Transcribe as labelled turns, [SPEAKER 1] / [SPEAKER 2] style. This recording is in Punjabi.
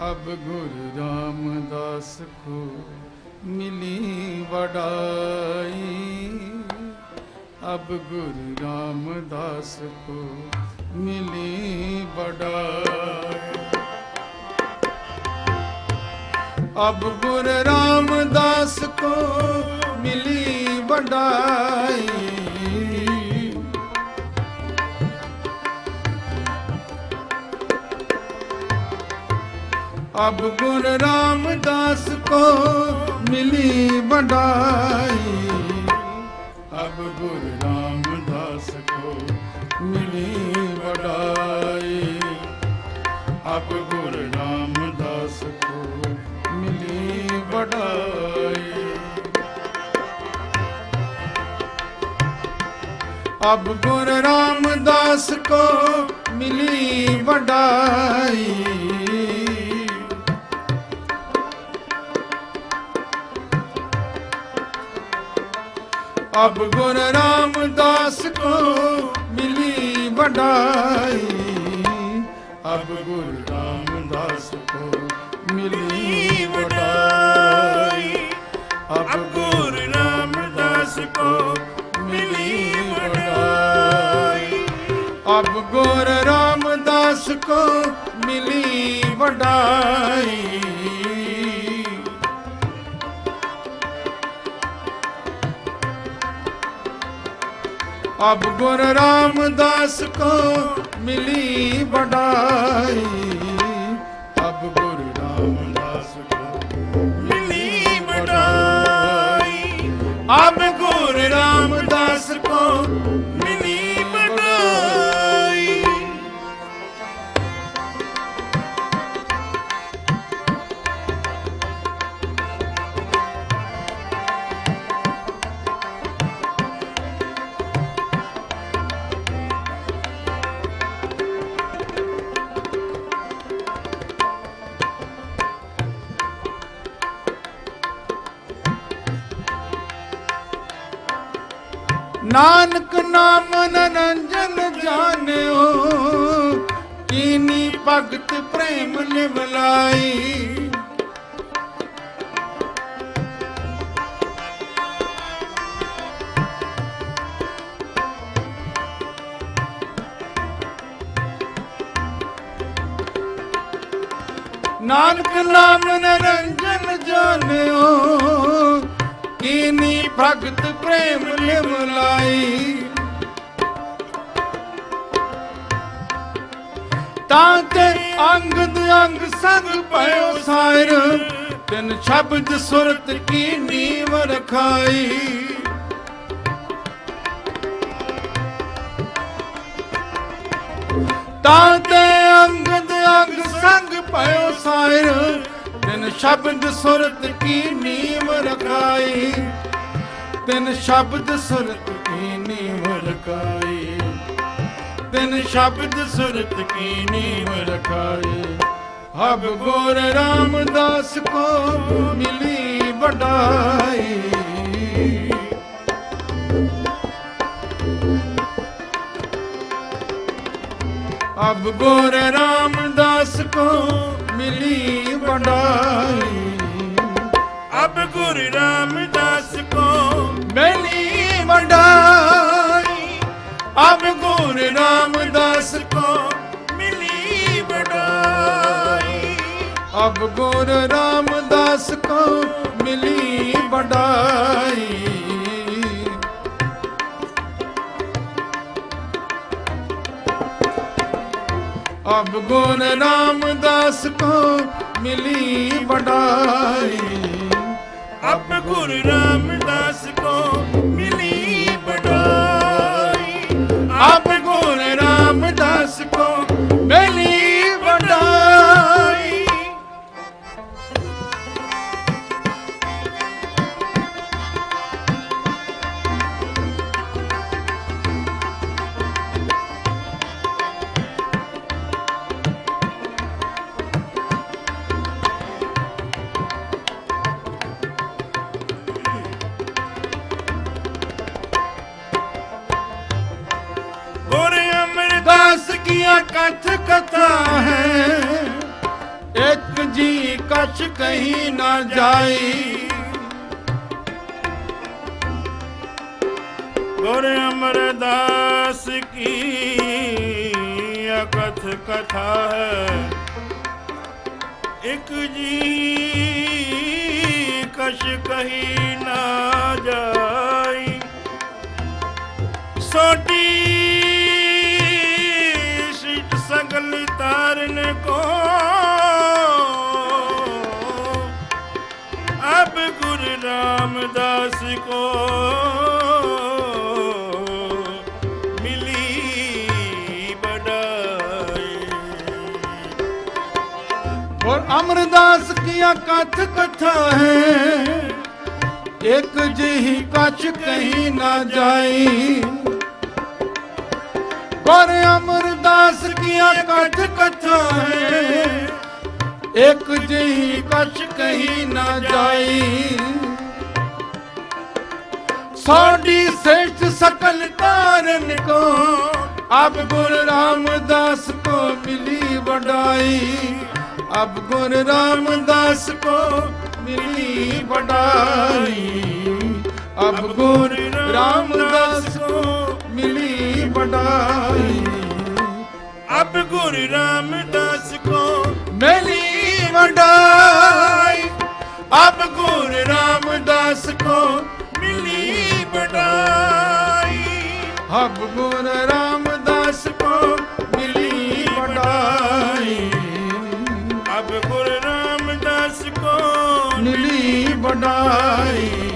[SPEAKER 1] ਅਬ ਗੁਰ ਰਾਮਦਾਸ ਕੋ ਮਿਲੀ ਵਡਾਈ। ਅਬ ਗੁਰ ਰਾਮਦਾਸ ਕੋ ਮਿਲੀ ਵਡਾਈ। ਅਬ ਗੁਰ ਰਾਮਦਾਸ ਕੋ ਮਿਲੀ ਵਡਾਈ। ਅਬ ਗੁਰ ਰਾਮਦਾਸ ਕੋ ਮਿਲੀ ਵਡਾਈ। ਅਬ ਗੁਰ ਰਾਮਦਾਸ ਕੋ ਮਿਲੀ ਵਡਾਈ। ਅਬ ਗੁਰ ਰਾਮਦਾਸ ਕੋ ਮਿਲੀ ਵਡਾਈ। ਅਬ ਗੁਰ ਰਾਮਦਾਸ ਕੋ ਮਿਲੀ ਵਡਾਈ। ਅਬ ਗੁਰ ਰਾਮਦਾਸ ਕੋ ਮਿਲੀ ਵਡਾਈ। ਅਬ ਗੁਰ ਰਾਮਦਾਸ ਕੋ ਮਿਲੀ ਵਡਾਈ। ਅਬ ਗੁਰ ਰਾਮਦਾਸ ਕੋ ਮਿਲੀ ਵਡਾਈ। ਅਬ ਗੁਰ ਰਾਮਦਾਸ ਕੋ ਮਿਲੀ ਵਡਾਈ। ਅਬ ਗੁਰ ਰਾਮਦਾਸ ਕੋ ਮਿਲੀ ਵਡਾਈ। ਅਬ ਗੁਰ ਰਾਮਦਾਸ ਕੋ ਮਿਲੀ ਵਡਾਈ। ਅਬ ਨਾਨਕ ਨਾਮ ਨਰੰਜਨ ਜਾਣਿਓ ਕੀਨੀ ਭਗਤ ਪ੍ਰੇਮ ਨਿਵਲਾਈ। ਨਾਨਕ ਨਾਮ ਨਰੰਜਨ ਜਾਣਿਓ ਕੀਨੀ ਭਗਤ ਪ੍ਰੇਮ ਨਿਵਲਾਈ ਤਾਂ ਤੇ ਅੰਗਦ ਅੰਗ ਸੰਗ ਭਇਓ ਸਾਇਰ, ਤਿਨ ਸ਼ਬਦ ਸੁਰਤ ਕੀ ਨੀਵ ਰਖਾਈ ਤਾਂ ਤੇ ਅੰਗਦ ਅੰਗ ਸੰਗ ਭਇਓ ਸਾਇਰ ਸ਼ਬਦ ਸੁਰਤ ਕੀ ਨੀਵ ਰਖਾਈ? ਤਿਨ ਸ਼ਬਦ ਸੁਰਤ ਕੀ ਨੀਮ ਰਖਾਈ? ਤਿਨ ਸ਼ਬਦ ਸੁਰਤ ਕੀ ਨੀਮ ਰਖਾਈ? ਹਬ ਗੁਰ ਰਾਮਦਾਸ ਕੋ ਮਿਲੀ ਵਡਾਈ। ਅਬ ਗੁਰ ਰਾਮਦਾਸ ਕੋ ਮਿਲੀ ਵਡਾਈ।
[SPEAKER 2] ਅਬ ਗੁਰ ਰਾਮਦਾਸ ਕੋ
[SPEAKER 1] ਮਿਲੀ ਵਡਾਈ। ਅਬ ਗੁਰ ਰਾਮਦਾਸ ਕੋ
[SPEAKER 2] ਮਿਲੀ ਵਡਾਈ।
[SPEAKER 1] ਅਬ ਗੁਰ ਰਾਮਦਾਸ ਕੋ ਮਿਲੀ ਵਡਾਈ। ਅਬ ਗੁਰ ਰਾਮਦਾਸ ਕੋ ਮਿਲੀ ਵਡਾਈ।
[SPEAKER 2] ਅਬ ਗੁਰ
[SPEAKER 1] ਰਾਮ कथ ਕਥਾ ਹੈ। ਇੱਕ ਜੀ कछ कहीं ਨਾ ਜਾਈ।
[SPEAKER 2] ਗੁਰ ਅਮਰਦਾਸ ਕੀ ਅਕਥ ਕਥਾ ਹੈ। ਇੱਕ ਜੀ ਕਛ ਕਹੀ ਨਾ ਜਾਈ।
[SPEAKER 1] ਸੋ ਅਮਰਦਾਸ ਕੀਆ ਕਥ ਕਥਾ ਹੈ। ਇੱਕ ਜਿਹੀ ਕਛ ਕਹੀਂ ਨਾ ਜਾਈ। ਪਰ ਅਮਰਦਾਸ ਕੀਆ ਕਥ ਕਥਾ ਹੈ। ਇੱਕ ਜਿਹੀ ਕਛ ਕਹੀ ਨਾ ਜਾਈ। ਸਾਡੀ ਸ੍ਰੇਸ਼ਟ ਸਕਲ ਕਾਰਨ ਕੋ ਅਬ ਗੁਰ ਰਾਮਦਾਸ ਕੋ ਮਿਲੀ ਵਡਾਈ। ਅਬ ਗੁਰ ਰਾਮਦਾਸ ਕੋ ਮਿਲੀ ਵਡਾਈ। ਅਬ ਗੁਰ ਰਾਮਦਾਸ ਕੋ ਮਿਲੀ ਵਡਾਈ।
[SPEAKER 2] ਅਬ ਗੁਰ ਰਾਮਦਾਸ ਕੋ
[SPEAKER 1] ਮਿਲੀ ਵਡਾਈ। ਅਬ ਗੁਰ ਰਾਮਦਾਸ ਕੋ
[SPEAKER 2] ਮਿਲੀ ਬੜਾਈ
[SPEAKER 1] ਅਬ ਗੁਰ ਰਾਮ ਵਡਾਈ